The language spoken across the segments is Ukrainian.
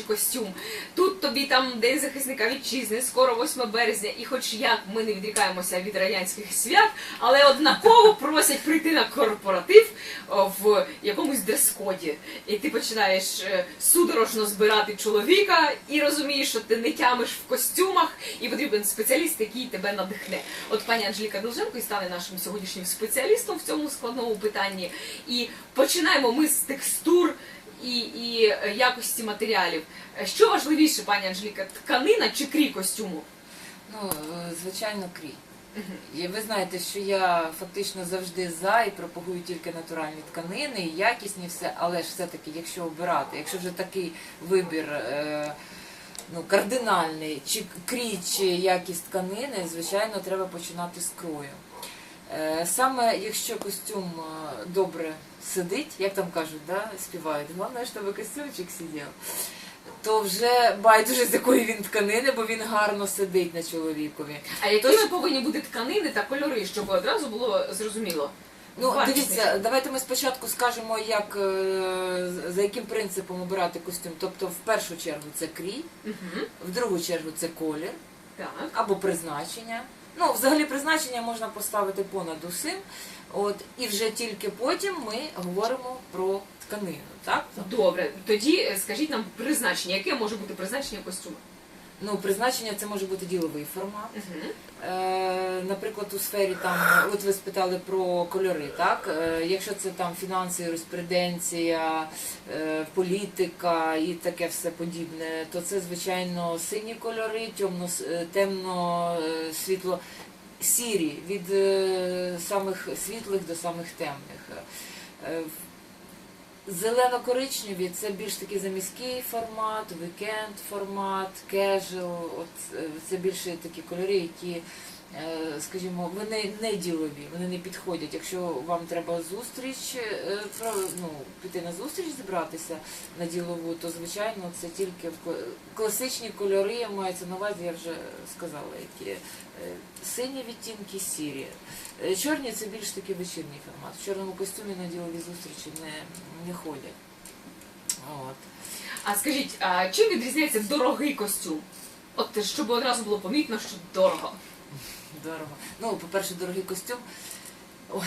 робочий костюм. Тут тобі там День захисника вітчизни, скоро 8 березня, і хоч як ми не відрікаємося від радянських свят, але однаково просять прийти на корпоратив в якомусь дрес-коді. І ти починаєш е, судорожно збирати чоловіка і розумієш, що ти не тямиш в костюмах, і потрібен спеціаліст, який тебе надихне. От пані Анжеліка Долженко і стане нашим сьогоднішнім спеціалістом в цьому складному питанні. І починаємо ми з текстур і, і е, якості матеріалів. Е, Що важливіше, пані Анжеліка, тканина чи крій костюму? Ну, е, звичайно, крій. І ви знаєте, що я фактично завжди за і пропагую тільки натуральні тканини, і якісні все, але ж все-таки, якщо обирати, якщо вже такий вибір ну, кардинальний, чи крій, чи якість тканини, звичайно, треба починати з крою. Е, Саме якщо костюм е, добре сидить, як там кажуть, да, співають, головне, щоб костюмчик сидів, то вже байдуже з якої він тканини, бо він гарно сидить на чоловікові. А якими повинні бути тканини та кольори, щоб одразу було зрозуміло? Ну, Вартісний. дивіться, давайте ми спочатку скажемо, як, е, за яким принципом обирати костюм. Тобто, в першу чергу це крій, Угу. в другу чергу це колір Так. або призначення. Ну, взагалі призначення можна поставити понад усім. От, і вже тільки потім ми говоримо про тканину. Так? Добре, тоді е, скажіть нам призначення. Яке може бути призначення костюму? Ну, призначення це може бути діловий формат. Е, наприклад, у сфері там, от ви спитали про кольори, так? Е, якщо це там фінанси, юриспруденція, е, політика і таке все подібне, то це звичайно сині кольори, темно, темно світло, сірі від самих світлих до самих темних. Зелено-коричневі це більш такий заміський формат, вікенд формат, е, це більше такі кольори, які, скажімо, вони не ділові, вони не підходять. Якщо вам треба зустріч, е, ну, піти на зустріч зібратися на ділову, то звичайно це тільки в класичні кольори мається на увазі, я вже сказала, які е, сині відтінки, сірі. Е, Чорні це більш такий вечірній формат. В чорному костюмі на ділові зустрічі не, не ходять. От. А скажіть, а чим відрізняється дорогий костюм? От щоб одразу було помітно, що дорого. Дорого. Ну, по-перше, дорогий костюм. Ой.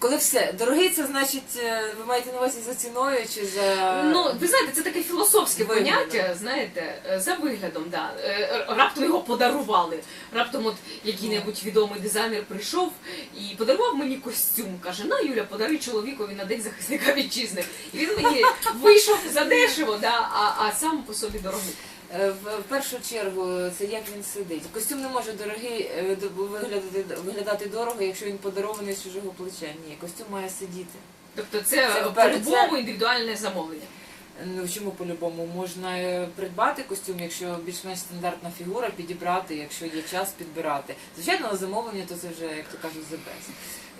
Коли все, дорогий, це значить, е, ви маєте на увазі за ціною чи за. Ну, ви знаєте, це таке філософське Виглядом. поняття, знаєте, е, за виглядом, да. Е, Раптом його подарували. Раптом от який-небудь відомий дизайнер прийшов і подарував мені костюм. Каже, на Юля, подари чоловікові на день захисника вітчизни. І він мені вийшов задешево, да, а, а сам по собі дорогий. Е, В першу чергу, це як він сидить. Костюм не може дорогий е, виглядати, виглядати дорого, якщо він подарований з чужого плеча. Ні, костюм має сидіти. Тобто це, Це, по-любому це- індивідуальне замовлення. Ну чому по-любому можна е, придбати костюм, якщо більш-менш стандартна фігура, підібрати, якщо є час підбирати. Звичайно, на замовлення то це вже, як то кажуть, best.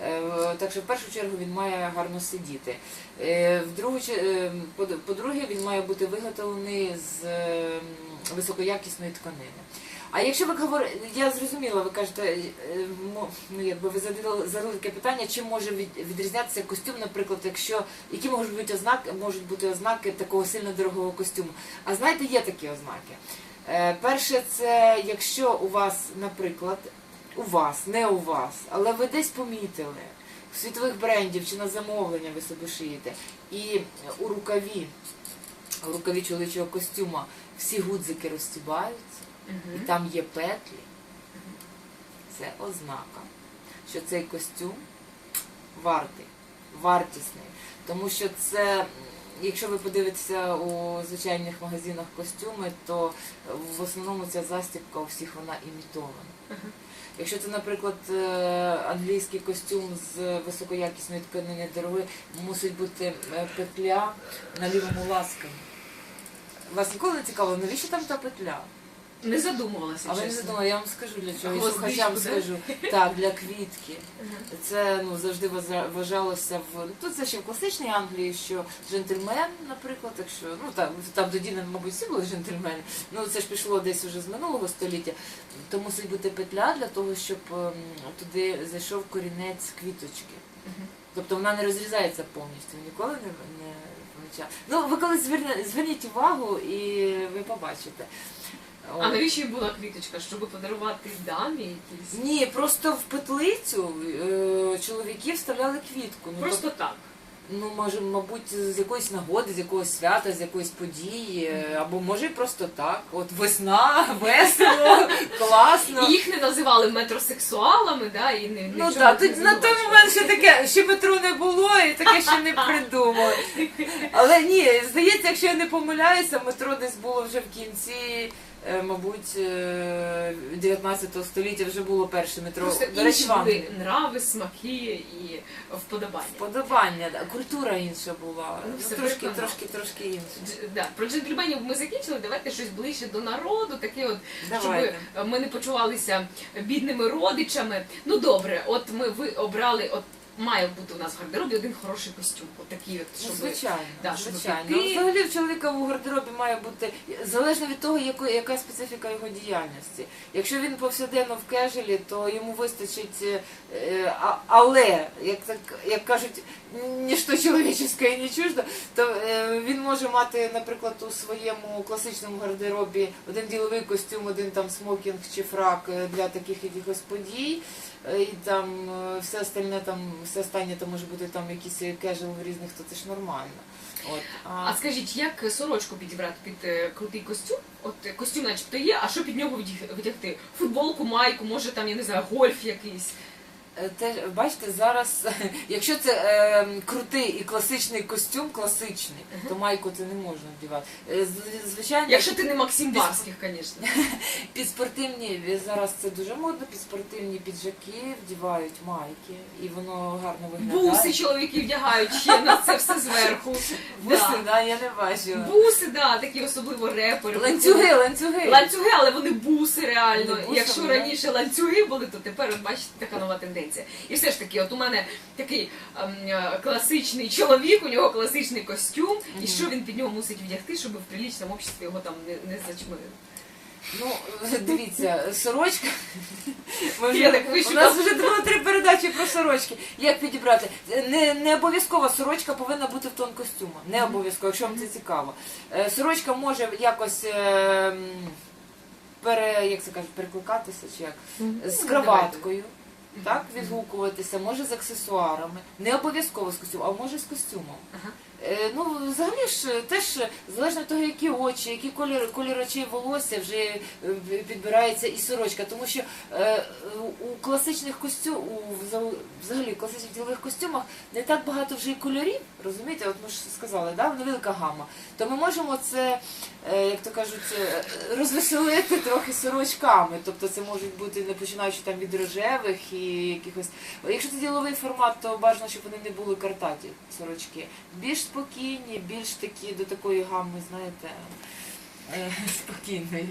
Е, Так що в першу чергу він має гарно сидіти. По-друге, він має бути виготовлений з високоякісної тканини. А якщо ви говорите, я зрозуміла, ви кажете, е, ну якби ви задали, задали таке питання, чим може відрізнятися костюм, наприклад, якщо які можуть бути ознаки, можуть бути ознаки такого сильно дорогого костюму. А знаєте, є такі ознаки. Е, Перше, це якщо у вас, наприклад, у вас, не у вас, але ви десь помітили світових брендів чи на замовлення ви собі шиєте, і у рукаві, у рукаві чоловічого костюма всі гудзики розстібаються і там є петлі, це ознака, що цей костюм вартий, вартісний. Тому що це, якщо ви подивитеся у звичайних магазинах костюми, то в основному ця застібка у всіх вона імітована. Якщо це, наприклад, е, англійський костюм з високоякісної тканини дорогої, мусить бути е, петля на лівому ласкані. Вас ніколи не цікаво, навіщо там та петля? Не задумувалася. А ви не чесно. задумали, я вам скажу для чого. І Гвоздичку, слухачам да? скажу. Так, для квітки. Це ну завжди вважа- вважалося в ну, тут це ще в класичній Англії, що джентльмен, наприклад, якщо ну там там тоді, мабуть, всі були джентльмени. Ну це ж пішло десь уже з минулого століття. То мусить бути петля для того, щоб ем, туди зайшов корінець квіточки. Тобто вона не розрізається повністю. Ніколи не, не час. Ну, ви коли зверне- зверніть увагу і ви побачите. А навіщо їй була квіточка? Щоб подарувати дамі якісь? Ні, просто в петлицю е, чоловіки вставляли квітку. Ну, Просто так. Ну, може, мабуть, з якоїсь нагоди, з якогось свята, з якоїсь події, або може і просто так. От весна, весело, класно. Їх не називали метросексуалами, да, і не Ну так, тут на той момент ще таке, ще метро не було, і таке ще не придумали. Але ні, здається, якщо я не помиляюся, метро десь було вже в кінці. Е, Мабуть, е, 19 століття вже було перше метро. Просто До речі, інші були нрави, смаки і вподобання. Подобання, да. культура інша була. Ну, Ну, все трошки, прикольно. трошки, трошки інша. Дж- Да, про джентльменів ми закінчили. Давайте щось ближче до народу, таке от, щоб Давайте. е, ми не почувалися бідними родичами. Ну добре, от ми ви обрали, от має бути у нас в гардеробі один хороший костюм. От такий от, Ну, щоб звичайно, да, щоб звичайно. піти. Ну, Взагалі в чоловіка в гардеробі має бути залежно від того, яко, яка специфіка його діяльності. Якщо він повсякденно в кежелі, то йому вистачить, е, але як так як кажуть, ніщо чоловіче і не чуждо, то е, він може мати, наприклад, у своєму класичному гардеробі один діловий костюм, один там смокінг чи фрак е, для таких якихось подій. І там все остальне там, все останнє то може бути там якісь кежел різних, то це ж нормально. От. А скажіть, як сорочку підібрати під е, крутий костюм? От е, костюм, начебто є, а що під нього вдягти? Футболку, майку, може там, я не знаю, гольф якийсь. Е, Те, бачите, зараз, якщо це е, крутий і класичний костюм, класичний, то майку це не можна вдівати. Е, з- Звичайно, Якщо ти не Максим Барських, звісно. під спортивні е, зараз це дуже модно, під спортивні піджаки вдівають майки, і воно гарно виглядає. Буси чоловіки вдягають ще на це все зверху. Буси, Да. да, я не бачила. Буси, да, такі особливо репери. Ланцюги, ланцюги. Ланцюги, але вони буси реально. Вони буси, Якщо вони. раніше ланцюги були, то тепер бачите така нова тенденція. І все ж таки, от у мене такий ем, е, класичний чоловік, у нього класичний костюм, і що він під нього мусить вдягти, щоб в приличному обществі його там не, не зачмирили. Ну, дивіться, сорочка. Ми вже, Я так у нас вже було три передачі про сорочки. Як підібрати? Не, не обов'язково сорочка повинна бути в тон костюма. Не обов'язково, якщо вам це цікаво. Е, Сорочка може якось е, м, пере, як це кажуть, перекликатися чи як? З Ну, краваткою. Так, відгукуватися, може з аксесуарами, не обов'язково з костюмом, а може з костюмом. Ага. Е, ну, взагалі ж е, теж залежно від того, які очі, які колір, колір очей волосся вже е, підбирається і сорочка. Тому що е, у класичних костюмах, взагалі класичних ділових костюмах не так багато вже і кольорів, розумієте, от ми ж сказали, да? невелика гама. То ми можемо це, е, як то кажуть, е, розвеселити трохи сорочками. Тобто це можуть бути не починаючи там від рожевих і якихось. Якщо це діловий формат, то бажано, щоб вони не були картаті сорочки. Більш спокійні, більш такі до такої гами, знаєте, е, спокійної.